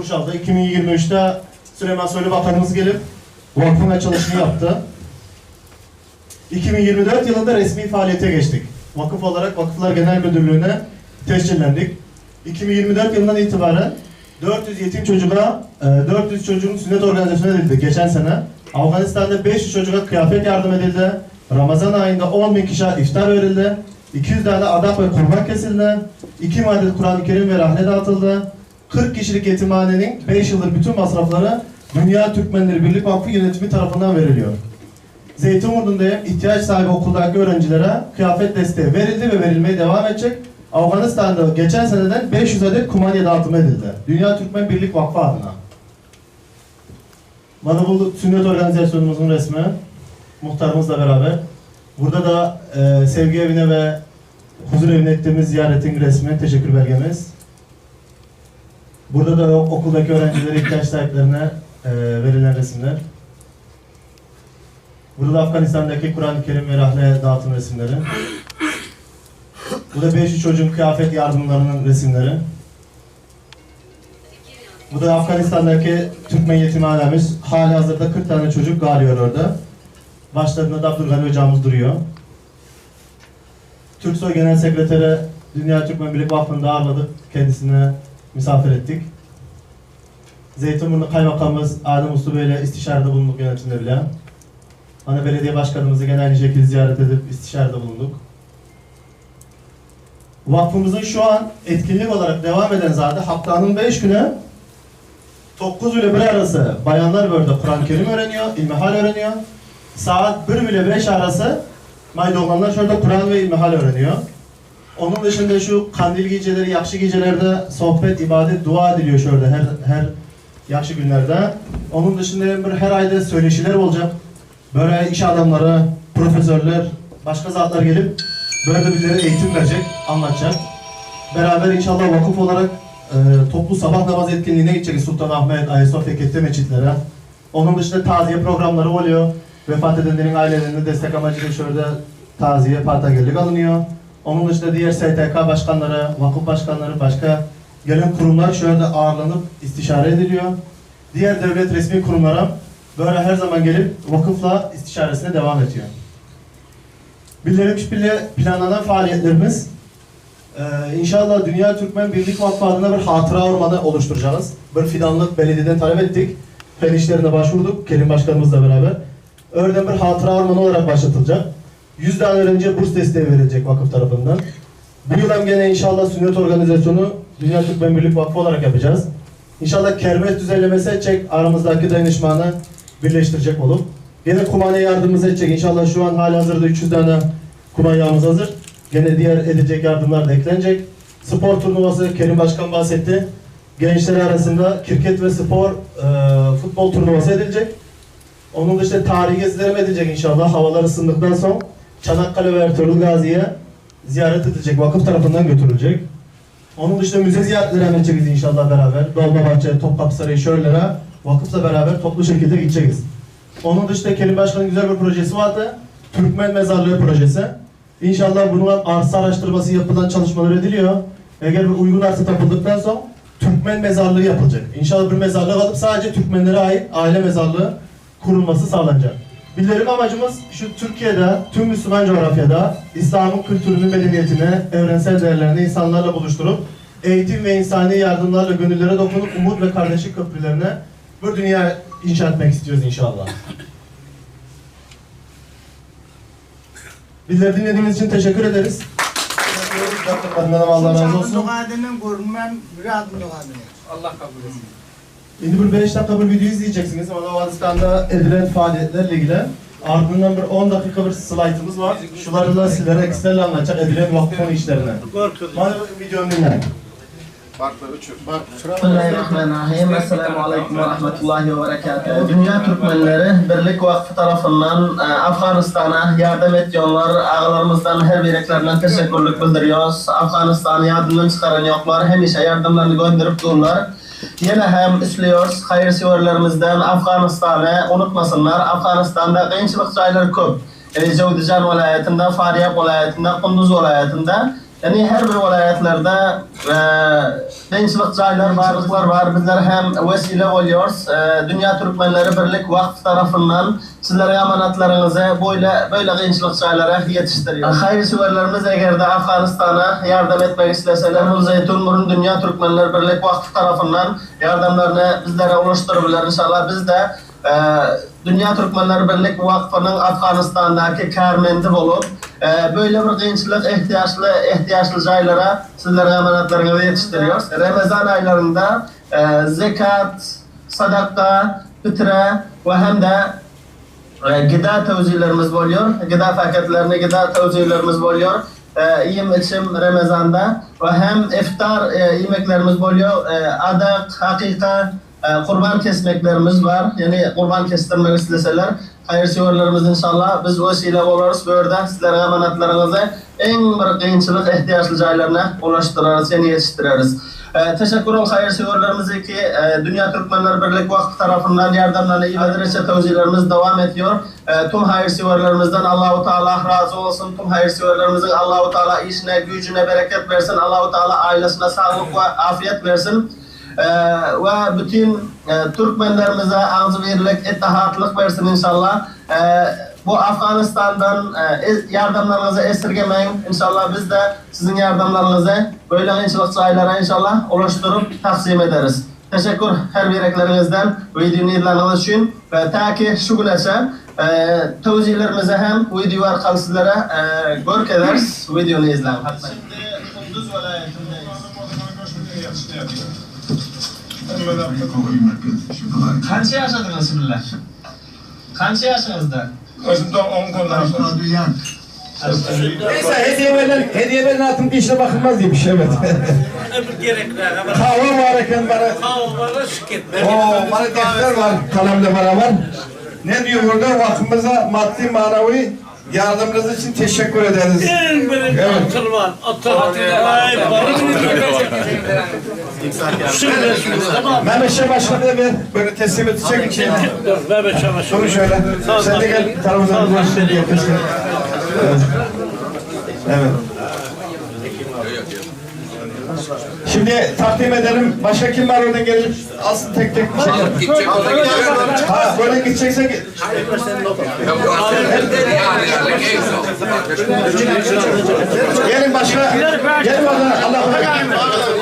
aldı. 2023'te Süleyman Soylu Bakanımız gelip vakfın açılışını yaptı. 2024 yılında resmi faaliyete geçtik. Vakıf olarak Vakıflar Genel Müdürlüğü'ne tescillendik. 2024 yılından itibaren 400 yetim çocuğa, e, 400 çocuğun sünnet organizasyonu edildi geçen sene. Afganistan'da 500 çocuğa kıyafet yardım edildi. Ramazan ayında 10 bin kişiye iftar verildi. 200 tane adak ve kurban kesildi. 2 adet Kur'an-ı Kerim ve rahne dağıtıldı. 40 kişilik yetimhanenin 5 yıldır bütün masrafları Dünya Türkmenleri Birlik Vakfı yönetimi tarafından veriliyor. Zeytinburnu'nda ihtiyaç sahibi okuldaki öğrencilere kıyafet desteği verildi ve verilmeye devam edecek. Afganistan'da geçen seneden 500 adet kumanya dağıtımı edildi. Dünya Türkmen Birlik Vakfı adına. Bana bu sünnet organizasyonumuzun resmi. Muhtarımızla beraber. Burada da e, sevgi evine ve huzur evine ettiğimiz ziyaretin resmi, teşekkür belgemiz. Burada da okuldaki öğrencilere, ihtiyaç sahiplerine e, verilen resimler. Burada da Afganistan'daki Kur'an-ı Kerim ve rahle dağıtım resimleri. Bu da 500 çocuğun kıyafet yardımlarının resimleri. Bu da Afganistan'daki Türkmen yetimhanemiz. Hali hazırda 40 tane çocuk galiyor orada. Başlarında da Abdülgani hocamız duruyor. Türksoy Genel Sekreteri Dünya Türkmen Birlik Vakfı'nda ağırladık. Kendisine misafir ettik. Zeytinburnu Kaymakamımız Adem Uslu Bey ile istişarede bulunduk yönetimde bile. Hani belediye başkanımızı gene aynı şekilde ziyaret edip istişarede bulunduk. Vakfımızın şu an etkinlik olarak devam eden zaten haftanın 5 günü 9 ile 1 arası bayanlar böyle Kur'an-ı Kerim öğreniyor, ilmihal öğreniyor. Saat 1 ile 5 arası maydoğlanlar şurada Kur'an ve ilmihal öğreniyor. Onun dışında şu kandil geceleri, yakşı gecelerde sohbet, ibadet, dua ediliyor şurada her her yakşı günlerde. Onun dışında bir her ayda söyleşiler olacak. Böyle iş adamları, profesörler, başka zatlar gelip böyle birilere eğitim verecek, anlatacak. Beraber inşallah vakıf olarak e, toplu sabah namaz etkinliğine gideceğiz Sultanahmet, Ayasofya, Kette meçitlere. Onun dışında taziye programları oluyor. Vefat edenlerin ailelerine destek amacıyla şöyle taziye, partagellik alınıyor. Onun dışında diğer STK başkanları, vakıf başkanları, başka gelen kurumlar şöyle ağırlanıp istişare ediliyor. Diğer devlet resmi kurumlara böyle her zaman gelip vakıfla istişaresine devam ediyor. Bildirim bile planlanan faaliyetlerimiz ee, inşallah Dünya Türkmen Birlik Vakfı adına bir hatıra ormanı oluşturacağız. Bir fidanlık belediyeden talep ettik. Fen başvurduk Kerim Başkanımızla beraber. Örneğin bir hatıra ormanı olarak başlatılacak. 100 tane öğrenciye burs desteği verilecek vakıf tarafından. Bu yıl hem gene inşallah sünnet organizasyonu Dünya Türkmen Birlik Vakfı olarak yapacağız. İnşallah kermes düzenlemesi edecek, aramızdaki dayanışmanı birleştirecek olup. Gene kumanya yardımımızı edecek. İnşallah şu an hali hazırda 300 tane kumanyamız hazır. Gene diğer edilecek yardımlar da eklenecek. Spor turnuvası Kerim Başkan bahsetti. Gençler arasında kriket ve spor e, futbol turnuvası edilecek. Onun dışında tarihi gezilerim edilecek inşallah. Havalar ısındıktan sonra Çanakkale ve Ertuğrul Gazi'ye ziyaret edilecek. Vakıf tarafından götürülecek. Onun dışında müze ziyaretleri hemen inşallah beraber. Dolmabahçe, Topkapı Sarayı şöylere vakıfla beraber toplu şekilde gideceğiz. Onun dışında Kerim Başkan'ın güzel bir projesi vardı. Türkmen Mezarlığı projesi. İnşallah bunun arsa araştırması yapılan çalışmalar ediliyor. Eğer bir uygun arsa tapıldıktan sonra Türkmen mezarlığı yapılacak. İnşallah bir mezarlık alıp sadece Türkmenlere ait aile mezarlığı kurulması sağlanacak. Bildirim amacımız şu Türkiye'de, tüm Müslüman coğrafyada İslam'ın kültürünü, medeniyetini, evrensel değerlerini insanlarla buluşturup eğitim ve insani yardımlarla gönüllere dokunup umut ve kardeşlik köprülerine bir dünya inşa etmek istiyoruz inşallah. Bizleri dinlediğiniz için teşekkür ederiz. Allah razı olsun. Allah kabul etsin. Şimdi bir 5 dakika bir video izleyeceksiniz. Ama Afganistan'da edilen faaliyetlerle ilgili. Ardından bir 10 dakika bir slaytımız var. Şuları da sizlere ekstrayla anlatacak edilen vakfın işlerini. Bana bir videonu dinleyin. Bismillahirrahmanirrahim. Esselamu Aleyküm ve Rahmetullahi ve Berekatuhu. Dünya Türkmenleri Birlik Vakfı tarafından e, Afganistan'a yardım ediyorlar. Ağalarımızdan her bireklerinden teşekkürlük bildiriyoruz. Afganistan'ı yardımdan çıkaran yoklar. Hem işe yardımlarını gönderip dururlar. Yine hem istiyoruz hayırseverlerimizden Afganistan'ı unutmasınlar. Afganistan'da gençlik sayıları çok. Yani Cevdican vilayetinde, Faryab vilayetinde, Kunduz vilayetinde Yani her bir vilayetlerde e, gençlik çaylar, varlıklar var. Bizler hem vesile oluyoruz. E, Dünya Türkmenleri Birlik Vakfı tarafından sizlere emanetlerinizi böyle böyle gençlik çaylara yetiştiriyoruz. Hayırseverlerimiz eğer de Afganistan'a yardım etmek isteseler Mul Zeytun Dünya Türkmenleri Birlik Vakfı tarafından yardımlarını bizlere ulaştırırlar inşallah. Biz de e, Dünya Türkmenleri Birlik Vakfı'nın Afganistan'daki kârmendi olup böyle bir gençlik ihtiyaçlı ihtiyaçlı caylara sizlere emanetlerinizi yetiştiriyoruz. Ramazan aylarında e, zekat, sadaka, fitre ve hem de e, gıda tevzilerimiz oluyor. Gıda paketlerini, gıda tevzilerimiz oluyor. E, yiyim içim Ramazan'da ve hem iftar yemeklerimiz oluyor. Adak, hakika, kurban kesmeklerimiz var. Yani kurban kestirmek isteseler hayırseverlerimiz inşallah biz vesile oluruz. Böyle sizlere emanetlerinizi en bir kıyınçılık ihtiyaçlı caylarına ulaştırırız, yani yetiştiririz. Ee, teşekkür ol hayırseverlerimize ki e, Dünya Türkmenler Birlik Vakfı tarafından yardımlarla iyi ve direce tevzilerimiz devam ediyor. E, tüm hayırseverlerimizden Allahu Teala razı olsun. Tüm hayırseverlerimizin Allahu Teala işine, gücüne bereket versin. Allahu Teala ailesine sağlık ve afiyet versin. Ee, ve bütün e, Türkmenlerimize ağzı birlik, ittihatlık versin inşallah. Ee, bu Afganistan'dan e, yardımlarınızı esirgemeyin. İnşallah biz de sizin yardımlarınızı böyle gençlik çaylara inşallah ulaştırıp taksim ederiz. Teşekkür her bireklerinizden videonu izlediğiniz için ve ta ki şu güneşe e, tevzilerimize hem video arkalı sizlere e, görk ederiz. Videonu izleyin. Şimdi Kunduz vilayetindeyiz. Kaç yaşadınız şimdi? Kaç yaşınızda? Özümde 10 konudan sonra. Neyse hediye verilen, hediye verilen altın dişine bakılmaz diye bir şey evet. gerekler ama Kahve var eken bana. kavgalara şirket. Oo, bana defter var kalemle beraber. Ne diyor burada? Vakfımıza maddi manevi yardımınız için teşekkür ederiz. En birinci Evet. atır var. Atır. Ay barın. Mehmet Başkanı da ver. Böyle teslim edecek bir şey. Çamaşır. Dur şöyle. Sen de gel diye. Evet. Evet. Şimdi takdim edelim. Başka kim var oradan gelecek? Alsın tek tek şey. Ha böyle gidecekse git. Gelin başka. Gelin bakalım. Allah